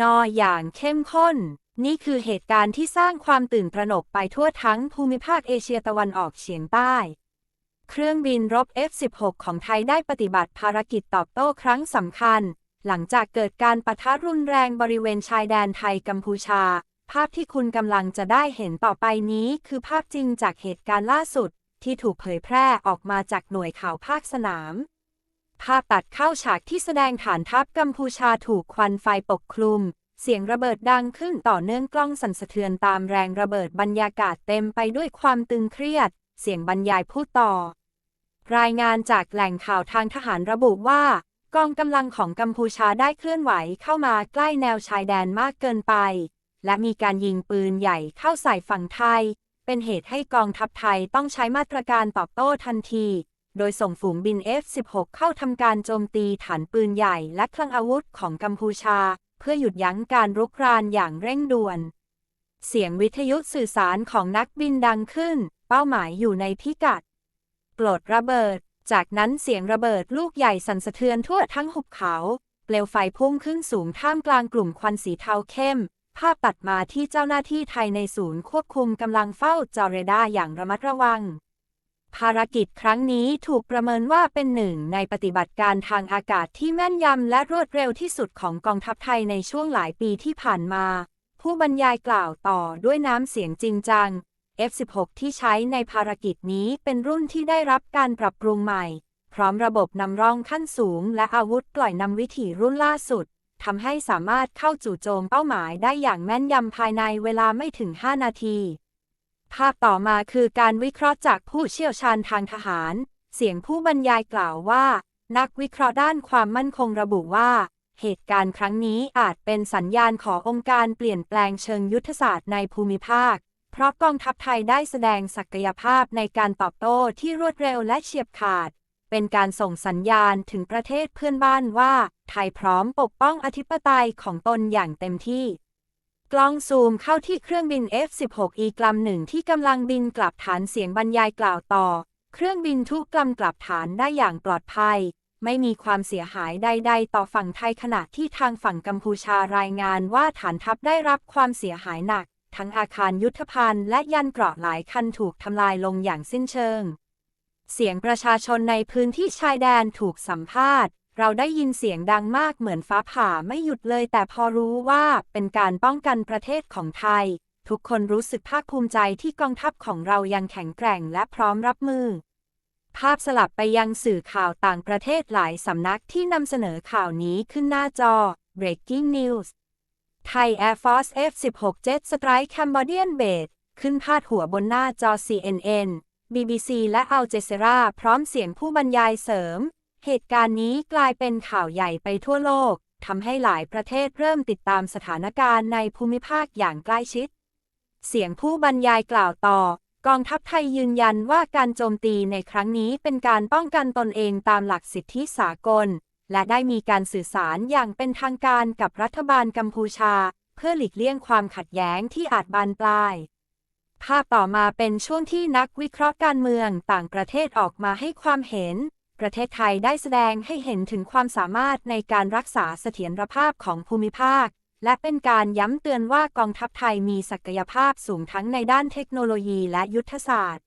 นออย่างเข้มข้น นี่คือเหตุการณ์ที่สร้างความตื่นตระหนกไปทั่วทั้งภูมิภาคเอเชียตะวันออกเฉียงใต้ เครื่องบินรบ F-16 ของไทยได้ปฏิบัติภารกิจตอบโต้ครั้งสำคัญ หลังจากเกิดการปะทะรุนแรงบริเวณชายแดนไทยกัมพูชา ภาพที่คุณกำลังจะได้เห็นต่อไปนี้คือภาพจริงจากเหตุการณ์ล่าสุด ที่ถูกเผยแพร่ออกมาจากหน่วยข่าวภาคสนาม ภาพตัดเข้าฉากที่แสดงฐานทัพกัมพูชาถูกควันไฟปกคลุม เสียงระเบิดดังขึ้นต่อเนื่องกล้องสั่นสะเทือนตามแรงระเบิดบรรยากาศเต็มไปด้วยความตึงเครียด เสียงบรรยายพูดต่อ รายงานจากแหล่งข่าวทางทหารระบุว่า กองกำลังของกัมพูชาได้เคลื่อนไหวเข้ามาใกล้แนวชายแดนมากเกินไป และมีการยิงปืนใหญ่เข้าใส่ฝั่งไทย เป็นเหตุให้กองทัพไทยต้องใช้มาตรการตอบโต้ทันที โดยส่งฝูงบิน F-16 เข้าทำการโจมตีฐานปืนใหญ่และคลังอาวุธของกัมพูชา เพื่อหยุดยั้งการรุกรานอย่างเร่งด่วน เสียงวิทยุสื่อสารของนักบินดังขึ้น เป้าหมายอยู่ในพิกัดปลดระเบิด จากนั้นเสียงระเบิดลูกใหญ่สั่นสะเทือนทั่วทั้งหุบเขา เปลวไฟพุ่งขึ้นสูงท่ามกลางกลุ่มควันสีเทาเข้ม ภาพตัดมาที่เจ้าหน้าที่ไทยในศูนย์ควบคุมกำลังเฝ้าจอเรดาอย่างระมัดระวัง ภารกิจครั้งนี้ถูกประเมินว่าเป็นหนึ่งในปฏิบัติการทางอากาศที่แม่นยำและรวดเร็วที่สุดของกองทัพไทยในช่วงหลายปีที่ผ่านมา ผู้บรรยายกล่าวต่อด้วยน้ำเสียงจริงจัง F16 ที่ใช้ในภารกิจนี้เป็นรุ่นที่ได้รับการปรับปรุงใหม่ พร้อมระบบนำร่องขั้นสูง และอาวุธปล่อยนำวิถีรุ่นล่าสุดทำให้สามารถเข้าจู่โจมเป้าหมายได้อย่างแม่นยำภายในเวลาไม่ถึง 5 นาที ภาพต่อมาคือการวิเคราะห์จากผู้เชี่ยวชาญทางทหาร เสียงผู้บรรยายกล่าวว่า นักวิเคราะห์ด้านความมั่นคงระบุว่า เหตุการณ์ครั้งนี้อาจเป็นสัญญาณขององค์การเปลี่ยนแปลงเชิงยุทธศาสตร์ในภูมิภาค เพราะกองทัพไทยได้แสดงศักยภาพในการตอบโต้ที่รวดเร็วและเฉียบขาด เป็นการส่งสัญญาณถึงประเทศเพื่อนบ้านว่า ไทยพร้อมปกป้องอธิปไตยของตนอย่างเต็มที่ กล้องซูมเข้าที่เครื่องบิน F-16E กลำหนึ่งที่กำลังบินกลับฐานเสียงบรรยายกล่าวต่อ เครื่องบินทุกกลำกลับฐานได้อย่างปลอดภัย ไม่มีความเสียหายใด ๆ ต่อฝั่งไทยขณะที่ทางฝั่งกัมพูชารายงานว่าฐานทัพได้รับความเสียหายหนัก ทั้งอาคารยุทธภัณฑ์และยันเกราะหลายคันถูกทำลายลงอย่างสิ้นเชิง เสียงประชาชนในพื้นที่ชายแดนถูกสัมภาษณ์ เราได้ยินเสียงดังมากเหมือนฟ้าผ่าไม่หยุดเลย แต่พอรู้ว่าเป็นการป้องกันประเทศของไทย ทุกคนรู้สึกภาคภูมิใจที่กองทัพของเรายังแข็งแกร่งและพร้อมรับมือ ภาพสลับไปยังสื่อข่าวต่างประเทศหลายสำนักที่นำเสนอข่าวนี้ขึ้นหน้าจอ Breaking News ไทย Air Force F-16 Jet Strike Cambodian Base ขึ้นพาดหัวบนหน้าจอ CNN BBC และ Al Jazeera พร้อมเสียงผู้บรรยายเสริม เหตุการณ์นี้กลายเป็นข่าวใหญ่ไปทั่วโลกทำให้หลายประเทศเริ่มติดตามสถานการณ์ในภูมิภาคอย่างใกล้ชิด เสียงผู้บรรยายกล่าวต่อ กองทัพไทยยืนยันว่าการโจมตีในครั้งนี้เป็นการป้องกันตนเองตามหลักสิทธิสากล และได้มีการสื่อสารอย่างเป็นทางการกับรัฐบาลกัมพูชา เพื่อหลีกเลี่ยงความขัดแย้งที่อาจบานปลายภาพต่อมาเป็นช่วงที่นักวิเคราะห์การเมืองต่างประเทศออกมาให้ความเห็น ประเทศไทยได้แสดงให้เห็นถึงความสามารถในการรักษาเสถียรภาพของภูมิภาค และเป็นการย้ำเตือนว่ากองทัพไทยมีศักยภาพสูงทั้งในด้านเทคโนโลยีและยุทธศาสตร์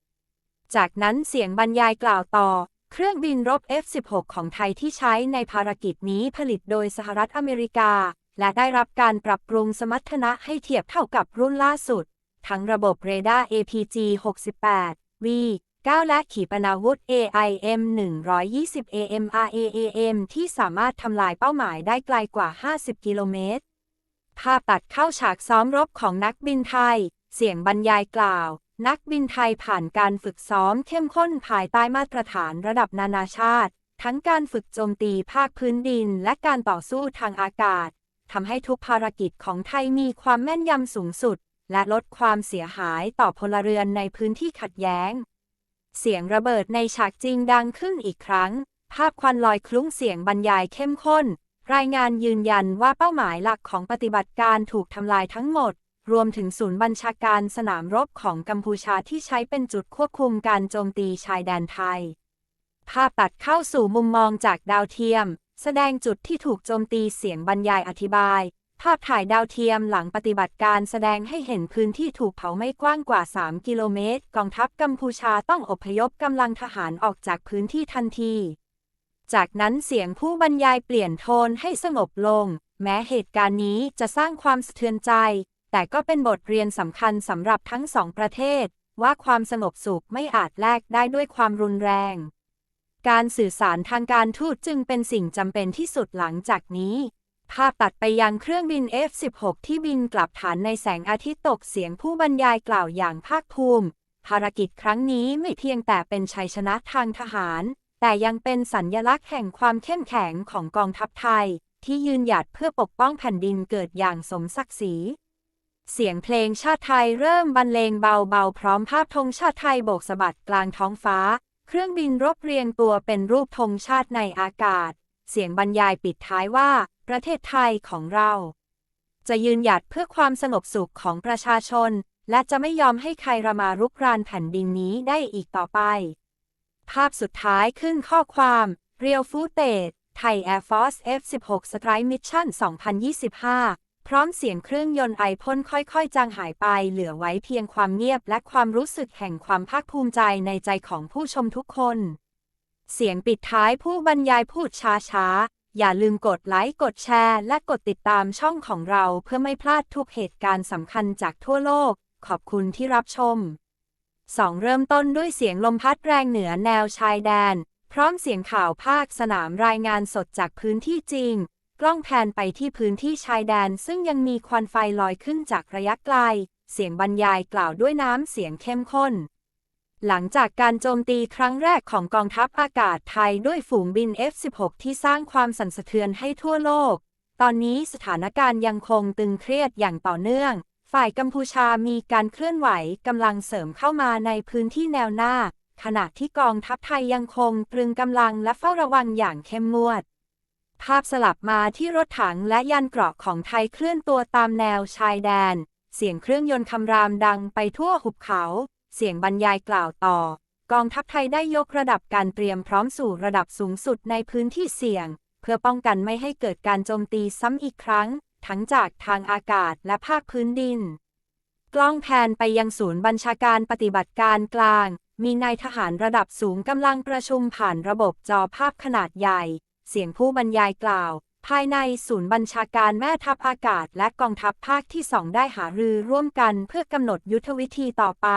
จากนั้นเสียงบรรยายกล่าวต่อ เครื่องบินรบ F-16 ของไทยที่ใช้ในภารกิจนี้ผลิตโดยสหรัฐอเมริกา และได้รับการปรับปรุงสมรรถนะให้เทียบเท่ากับรุ่นล่าสุด ทั้งระบบเรดาร์ APG-68 V 9 และขีปนาวุธ AIM 120 AMRAAM ที่สามารถทำลายเป้าหมายได้ไกลกว่า 50 กิโลเมตร ภาพตัดเข้าฉากซ้อมรบของนักบินไทย เสียงบรรยายกล่าว นักบินไทยผ่านการฝึกซ้อมเข้มข้นภายใต้มาตรฐานระดับนานาชาติ ทั้งการฝึกโจมตีภาคพื้นดิน และการต่อสู้ทางอากาศทำให้ทุกภารกิจของไทยมีความแม่นยำสูงสุด และลดความเสียหายต่อพลเรือนในพื้นที่ขัดแย้ง เสียงระเบิดในฉากจริงดังขึ้นอีกครั้ง ภาพควันลอยคลุ้งเสียงบรรยายเข้มข้น รายงานยืนยันว่าเป้าหมายหลักของปฏิบัติการถูกทำลายทั้งหมด รวมถึงศูนย์บัญชาการสนามรบของกัมพูชาที่ใช้เป็นจุดควบคุมการโจมตีชายแดนไทย ภาพตัดเข้าสู่มุมมองจากดาวเทียม แสดงจุดที่ถูกโจมตีเสียงบรรยายอธิบาย ภาพถ่ายดาวเทียมหลังปฏิบัติการแสดงให้เห็นพื้นที่ถูกเผาไม้กว้างกว่า 3 กิโลเมตร กองทัพกัมพูชาต้องอพยพกำลังทหารออกจากพื้นที่ทันที จากนั้นเสียงผู้บรรยายเปลี่ยนโทนให้สงบลง แม้เหตุการณ์นี้จะสร้างความสะเทือนใจ แต่ก็เป็นบทเรียนสำคัญสำหรับทั้งสองประเทศ ว่าความสงบสุขไม่อาจแลกได้ด้วยความรุนแรง การสื่อสารทางการทูตจึงเป็นสิ่งจำเป็นที่สุดหลังจากนี้ ภาพตัดไปยังเครื่องบิน F-16 ที่บินกลับฐานในแสงอาทิตย์ตกเสียงผู้บรรยายกล่าวอย่างภาคภูมิ ภารกิจครั้งนี้ไม่เพียงแต่เป็นชัยชนะทางทหาร แต่ยังเป็นสัญญลักษณ์แห่งความเข้มแข็งของกองทัพไทย ที่ยืนหยัดเพื่อปกป้องแผ่นดินเกิดอย่างสมศักดิ์ศรีเสียงเพลงชาติไทยเริ่มบรรเลงเบาๆ พร้อมภาพธงชาติไทยโบกสะบัดกลางท้องฟ้า เครื่องบินรบเรียงตัวเป็นรูปธงชาติในอากาศ เสียงบรรยายปิดท้ายว่า ประเทศไทยของเรา จะยืนหยัดเพื่อความสงบสุขของประชาชน และจะไม่ยอมให้ใครระมารุกรานแผ่นดินนี้ได้อีกต่อไป ภาพสุดท้ายขึ้นข้อความ Real Footage ไทย Air Force F-16 Strike Mission 2025 พร้อมเสียงเครื่องยนต์ไอพ่นค่อยๆ จางหายไป เหลือไว้เพียงความเงียบและความรู้สึกแห่งความภาคภูมิใจในใจของผู้ชมทุกคน เสียงปิดท้ายผู้บรรยายพูดช้าๆ อย่าลืมกดไลค์กดแชร์และกดติดตามช่องของเราเพื่อไม่พลาดทุกเหตุการณ์สำคัญจากทั่วโลก ขอบคุณที่รับชม 2. เริ่มต้นด้วยเสียงลมพัดแรงเหนือแนวชายแดน พร้อมเสียงข่าวภาคสนามรายงานสดจากพื้นที่จริง กล้องแพนไปที่พื้นที่ชายแดน ซึ่งยังมีควันไฟลอยขึ้นจากระยะไกล เสียงบรรยายกล่าวด้วยน้ำเสียงเข้มข้น หลังจากการโจมตีครั้งแรกของกองทัพอากาศไทยด้วยฝูงบิน F-16 ที่สร้างความสั่นสะเทือนให้ทั่วโลก ตอนนี้สถานการณ์ยังคงตึงเครียดอย่างต่อเนื่อง ฝ่ายกัมพูชามีการเคลื่อนไหวกำลังเสริมเข้ามาในพื้นที่แนวหน้า ขณะที่กองทัพไทยยังคงตรึงกำลังและเฝ้าระวังอย่างเข้มงวด ภาพสลับมาที่รถถังและยานเกราะของไทยเคลื่อนตัวตามแนวชายแดน เสียงเครื่องยนต์คำรามดังไปทั่วหุบเขา เสียงบรรยายกล่าวต่อ กองทัพไทยได้ยกระดับการเตรียมพร้อมสู่ระดับสูงสุดในพื้นที่เสี่ยง เพื่อป้องกันไม่ให้เกิดการโจมตีซ้ำอีกครั้ง ทั้งจากทางอากาศและภาคพื้นดิน กล้องแพนไปยังศูนย์บัญชาการปฏิบัติการกลาง มีนายทหารระดับสูงกำลังประชุมผ่านระบบจอภาพขนาดใหญ่ เสียงผู้บรรยายกล่าวภายในศูนย์บัญชาการแม่ทัพอากาศและกองทัพภาคที่สองได้หารือร่วมกันเพื่อกำหนดยุทธวิธีต่อไป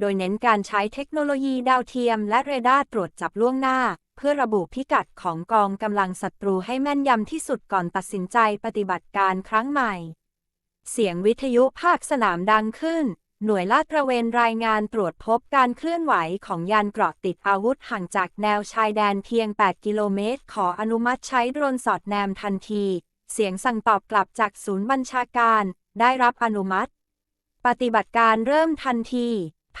โดยเน้นการใช้เทคโนโลยีดาวเทียมและเรดาร์ตรวจจับล่วงหน้า เพื่อระบุพิกัดของกองกำลังศัตรูให้แม่นยำที่สุดก่อนตัดสินใจปฏิบัติการครั้งใหม่ เสียงวิทยุภาคสนามดังขึ้น หน่วยลาดตระเวนรายงานตรวจพบการเคลื่อนไหวของยานเกราะติดอาวุธห่างจากแนวชายแดนเพียง 8 กิโลเมตร ขออนุมัติใช้โดรนสอดแนมทันที เสียงสั่งตอบกลับจากศูนย์บัญชาการ ได้รับอนุมัติ ปฏิบัติการเริ่มทันที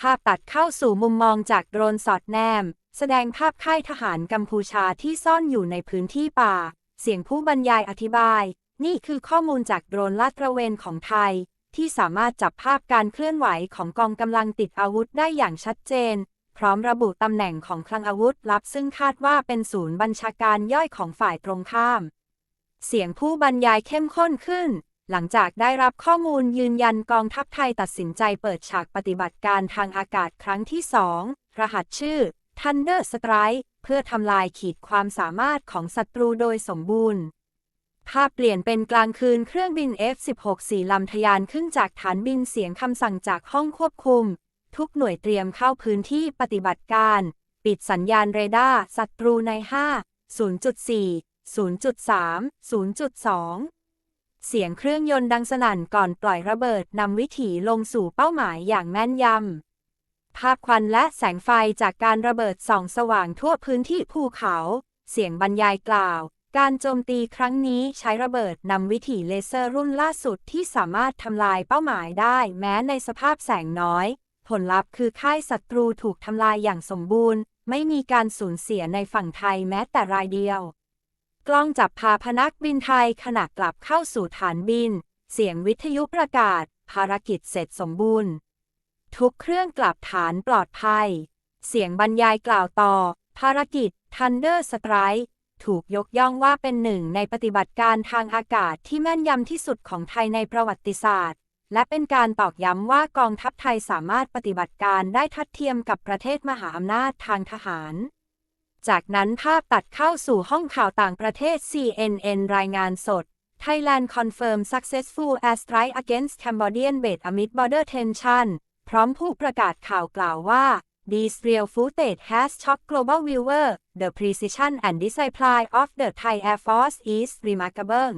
ภาพตัดเข้าสู่มุมมองจากโดรนสอดแนม แสดงภาพค่ายทหารกัมพูชาที่ซ่อนอยู่ในพื้นที่ป่า เสียงผู้บรรยายอธิบาย นี่คือข้อมูลจากโดรนลาดตระเวนของไทย ที่สามารถจับภาพการเคลื่อนไหวของกองกำลังติดอาวุธได้อย่างชัดเจน พร้อมระบุตำแหน่งของคลังอาวุธลับ ซึ่งคาดว่าเป็นศูนย์บัญชาการย่อยของฝ่ายตรงข้าม เสียงผู้บรรยายเข้มข้นขึ้น หลังจากได้รับข้อมูลยืนยันกองทัพไทยตัดสินใจเปิดฉากปฏิบัติการทางอากาศครั้งที่สองรหัสชื่อ Thunder Strike เพื่อทำลายขีดความสามารถของศัตรูโดยสมบูรณ์ ภาพเปลี่ยนเป็นกลางคืนเครื่องบิน F-16 สี่ลำทะยานขึ้นจากฐานบินเสียงคำสั่งจากห้องควบคุม ทุกหน่วยเตรียมเข้าพื้นที่ปฏิบัติการ ปิดสัญญาณเรดาร์ศัตรูใน 5 0.4 0.3 0.2 เสียงเครื่องยนต์ดังสนั่นก่อนปล่อยระเบิดนำวิถีลงสู่เป้าหมายอย่างแม่นยำ ภาพควันและแสงไฟจากการระเบิดส่องสว่างทั่วพื้นที่ภูเขา เสียงบรรยายกล่าว การโจมตีครั้งนี้ใช้ระเบิดนำวิถีเลเซอร์รุ่นล่าสุดที่สามารถทำลายเป้าหมายได้แม้ในสภาพแสงน้อย ผลลัพธ์คือค่ายศัตรูถูกทำลายอย่างสมบูรณ์ ไม่มีการสูญเสียในฝั่งไทยแม้แต่รายเดียว กล้องจับภาพนักบินไทยขณะกลับเข้าสู่ฐานบิน เสียงวิทยุประกาศ ภารกิจเสร็จสมบูรณ์ ทุกเครื่องกลับฐานปลอดภัย เสียงบรรยายกล่าวต่อ ภารกิจ Thunder Strike ถูกยกย่องว่าเป็นหนึ่งในปฏิบัติการทางอากาศที่แม่นยำที่สุดของไทยในประวัติศาสตร์ และเป็นการตอกย้ำว่ากองทัพไทยสามารถปฏิบัติการได้ทัดเทียมกับประเทศมหาอำนาจทางทหาร จากนั้นภาพตัดเข้าสู่ห้องข่าวต่างประเทศ CNN รายงานสด Thailand confirm successful airstrike against Cambodian base amid border tension พร้อมผู้ประกาศข่าวกล่าวว่า This real footage has shocked global viewer the precision and discipline of the Thai Air Force is remarkable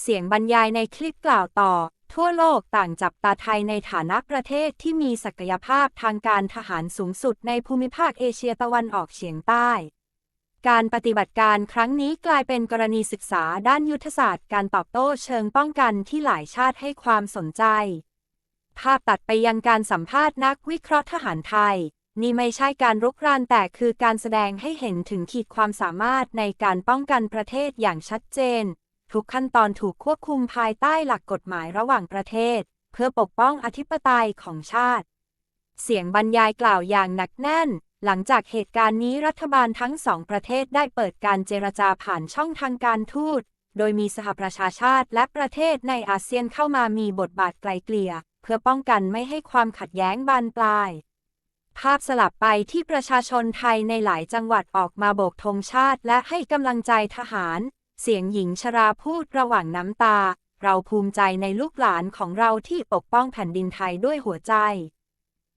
เสียงบรรยายในคลิปกล่าวต่อ ทั่วโลกต่างจับตาไทยในฐานะประเทศที่มีศักยภาพทางการทหารสูงสุดในภูมิภาคเอเชียตะวันออกเฉียงใต้ การปฏิบัติการครั้งนี้กลายเป็นกรณีศึกษาด้านยุทธศาสตร์ การตอบโต้เชิงป้องกันที่หลายชาติให้ความสนใจ ภาพตัดไปยังการสัมภาษณ์นักวิเคราะห์ทหารไทย นี่ไม่ใช่การรุกรานแต่คือการแสดงให้เห็นถึงขีดความสามารถในการป้องกันประเทศอย่างชัดเจน ทุกขั้นตอนถูกควบคุมภายใต้หลักกฎหมายระหว่างประเทศ เพื่อปกป้องอธิปไตยของชาติ เสียงบรรยายกล่าวอย่างหนักแน่น หลังจากเหตุการณ์นี้รัฐบาลทั้งสองประเทศได้เปิดการเจรจาผ่านช่องทางการทูต โดยมีสหประชาชาติและประเทศในอาเซียนเข้ามามีบทบาทไกลเกลี่ย เพื่อป้องกันไม่ให้ความขัดแย้งบานปลายภาพสลับไปที่ประชาชนไทยในหลายจังหวัดออกมาโบกธงชาติและให้กำลังใจทหาร เสียงหญิงชราพูดระหว่างน้ำตา เราภูมิใจในลูกหลานของเราที่ปกป้องแผ่นดินไทยด้วยหัวใจ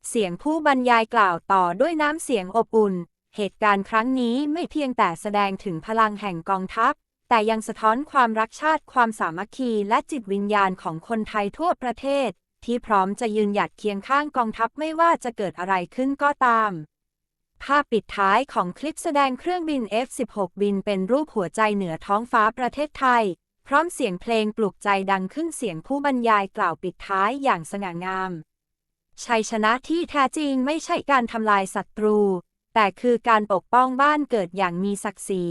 เสียงผู้บรรยายกล่าวต่อด้วยน้ำเสียงอบอุ่น เหตุการณ์ครั้งนี้ไม่เพียงแต่แสดงถึงพลังแห่งกองทัพ แต่ยังสะท้อนความรักชาติความสามัคคีและจิตวิญญาณของคนไทยทั่วประเทศ ที่พร้อมจะยืนหยัดเคียงข้างกองทัพไม่ว่าจะเกิดอะไรขึ้นก็ตาม ภาพปิดท้ายของคลิปแสดงเครื่องบิน F-16 บินเป็นรูปหัวใจเหนือท้องฟ้าประเทศไทย พร้อมเสียงเพลงปลุกใจดังขึ้นเสียงผู้บรรยายกล่าวปิดท้ายอย่างสง่างาม ชัยชนะที่แท้จริงไม่ใช่การทำลายศัตรู แต่คือการปกป้องบ้านเกิดอย่างมีศักดิ์ศรี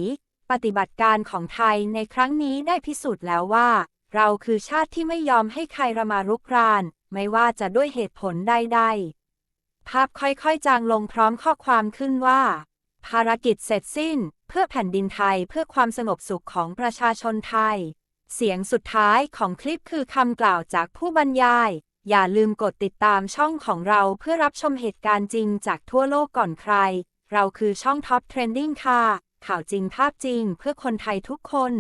ปฏิบัติการของไทยในครั้งนี้ได้พิสูจน์แล้วว่า เราคือชาติที่ไม่ยอมให้ใครระมารุกราน ไม่ว่าจะด้วยเหตุผลใดๆ ภาพค่อยๆ จางลงพร้อมข้อความขึ้นว่า ภารกิจเสร็จสิ้น เพื่อแผ่นดินไทยเพื่อความสงบสุขของประชาชนไทย เสียงสุดท้ายของคลิปคือคำกล่าวจากผู้บรรยาย อย่าลืมกดติดตามช่องของเราเพื่อรับชมเหตุการณ์จริงจากทั่วโลกก่อนใคร เราคือช่องท็อปเทรนดิ้งค่ะ ข่าวจริงภาพจริงเพื่อคนไทยทุกคน